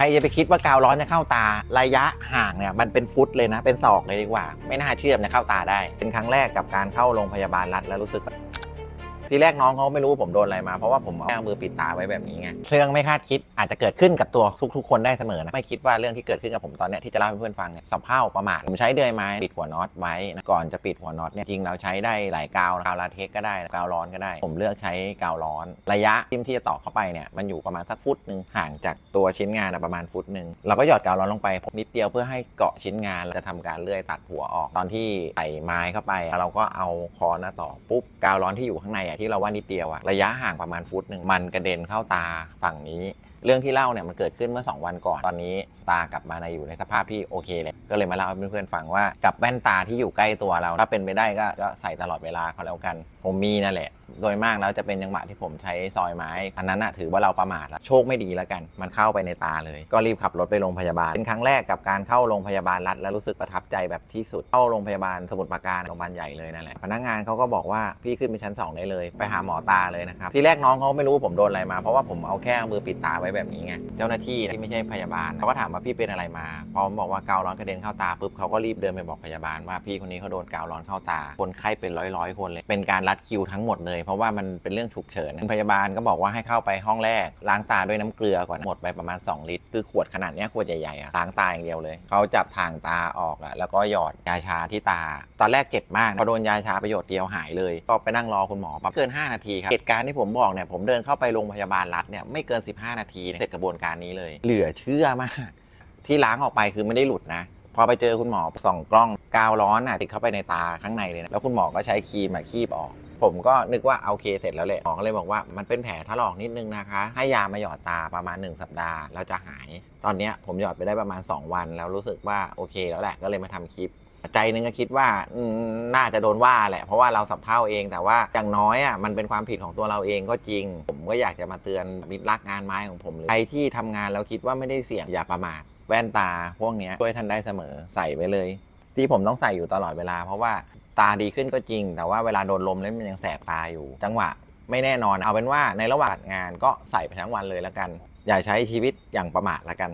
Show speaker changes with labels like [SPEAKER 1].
[SPEAKER 1] ใครจะไปคิดว่ากาวร้อนจะเข้าตาระยะห่างเนี่ยมันเป็นฟุตเลยนะ เป็นศอกเลยดีกว่า ไม่น่าเชื่อมจะเข้าตาได้ เป็นครั้งแรกกับการเข้าโรงพยาบาลรัฐแล้วรู้สึก ทีแรกน้องเขาไม่รู้ผมโดนอะไรมา เพราะว่าผมเอามือปิดตาไว้แบบนี้ไงเรื่องไม่คาดคิดอาจจะเกิดขึ้นกับตัวทุก ๆ คนได้เสมอนะไม่คิดว่าเรื่องที่เกิดขึ้นกับผมตอนเนี้ยที่จะเล่าให้เพื่อนฟังเนี่ยสับเพร่าประมาทผมใช้เดือยไม้ปิดหัวน็อตไว้นะก่อนจะปิดหัวน็อตเนี่ยจริงเราใช้ได้หลายกาวกาวลาเทคก็ได้กาวร้อนก็ได้ ผมเลือกใช้กาวร้อน ระยะทิมที่จะต่อเข้าไปเนี่ยมันอยู่ประมาณสักฟุตหนึ่งห่างจากตัวชิ้นงานอะประมาณฟุตหนึ่งเราก็หยอดกาวร้อนลงไปนิดเดียวเพื่อให้เกาะชิ้นงานเราจะทำการเลื่อยตัดหัวออก ตอนที่ใส่ไม้เข้าไป เราก็เอาคอนนะต่อปุ๊บกาวร้อนที่อยู่ข้างในอะที่เราว่านิดเดียวอะระยะห่างประมาณฟุตหนึ่งมันกระเด็นเข้าตาฝั่งนี้ เรื่องที่เล่าเนี่ยมันเกิดขึ้นเมื่อ 2 วันก่อน ตอนนี้ตากลับมาในอยู่ในสภาพที่โอเคเลย ก็เลยมาเล่าให้เพื่อนๆฟังว่ากับแว่นตาที่อยู่ใกล้ตัวเรา ถ้าเป็นไปได้ก็ก็ใส่ตลอดเวลาก็แล้วกัน ผมมีนั่นแหละ โดยมากแล้วจะเป็นจังหวะที่ผมใช้ซอยไม้ อันนั้นนะถือว่าเราประมาทแล้ว โชคไม่ดีแล้วกัน มันเข้าไปในตาเลย ก็รีบขับรถไปโรงพยาบาล เป็นครั้งแรกกับการเข้าโรงพยาบาลรัฐแล้วรู้สึกประทับใจแบบที่สุด เข้าโรงพยาบาลสมุทรปราการโรงพยาบาลใหญ่เลยนั่นแหละ พนักงานเขาก็บอกว่าพี่ขึ้นไปชั้นสองได้เลย ไปหาหมอตาเลยนะครับ ที่แรกน้องเขาไม่รู้ผมโดนอะไรมา เพราะว่าผมเอาแค่มือปิดตาไว้แบบนี้ไงเจ้าหน้าที่ที่ไม่ใช่พยาบาลเขาก็ถามว่าพี่เป็นอะไรมาพอผมบอกว่ากาวร้อนกระเด็นเข้าตาปุ๊บเขาก็รีบเดินไปบอกพยาบาลว่าพี่คนนี้เขาโดนกาวร้อนเข้าตา คนไข้เป็นร้อยร้อยๆคนเลย เป็นการรัดคิวทั้งหมดเลย เพราะว่ามันเป็นเรื่องฉุกเฉินพยาบาลก็บอกว่าให้เข้าไปห้องแรก ล้างตาด้วยน้ำเกลือก่อนหมดไปประมาณ 2 ลิตร คือขวดขนาดนี้ขวดใหญ่ๆอะล้างตาอย่างเดียวเลยเขาจับทางตาออกอะแล้วก็หยอดยาชาที่ตา ตอนแรกเจ็บมากพอโดนยาชาประโยชน์เดียวหายเลยก็ไปนั่งรอคุณหมอประมาณเกิน 5 นาทีครับเหตุการณ์ที่ผมบอกเนี่ยผมเดินเข้าไปโรงพยาบาลรัฐเนี่ยไม่เกิน 15 นาทีเสร็จกระบวนการนี้เลย เหลือเชื่อมาก ที่ล้างออกไปคือไม่ได้หลุดนะพอไปเจอคุณหมอส่องกล้องกาวร้อนอะติดเข้าไปในตาข้างในเลยนะแล้วคุณหมอก็ใช้ครีมมาคีบออก ผมก็นึกว่าโอเคเสร็จแล้วแหละหมอก็เลยบอกว่ามันเป็นแผลถลอกนิดนึงนะคะ ให้ยามาหยอดตาประมาณ 1 สัปดาห์แล้วจะหาย ตอนนี้ผมหยอดไปได้ประมาณ 2 วัน แล้วรู้สึกว่าโอเคแล้วแหละก็เลยมาทำคลิป ใจนึงก็คิดว่าอืมน่าจะโดนว่าแหละ เพราะว่าเราสับเท่าเองแต่ว่าอย่างน้อยอะมันเป็นความผิดของตัวเราเองก็จริง ผมก็อยากจะมาเตือนมิตรรักงานไม้ของผมเลยใครที่ทำงานแล้วคิดว่าไม่ได้เสี่ยงอย่าประมาทแว่นตาพวกเนี้ยช่วยท่านได้เสมอใส่ไว้เลย ที่ผมต้องใส่อยู่ตลอดเวลา เพราะว่าตาดีขึ้นก็จริง แต่ว่าเวลาโดนลมแล้วมันยังแสบตาอยู่ จังหวะไม่แน่นอนเอาเป็นว่าในระหว่างงานก็ใส่ไปทั้งวันเลยแล้วกัน อย่าใช้ชีวิตอย่างประมาทละกัน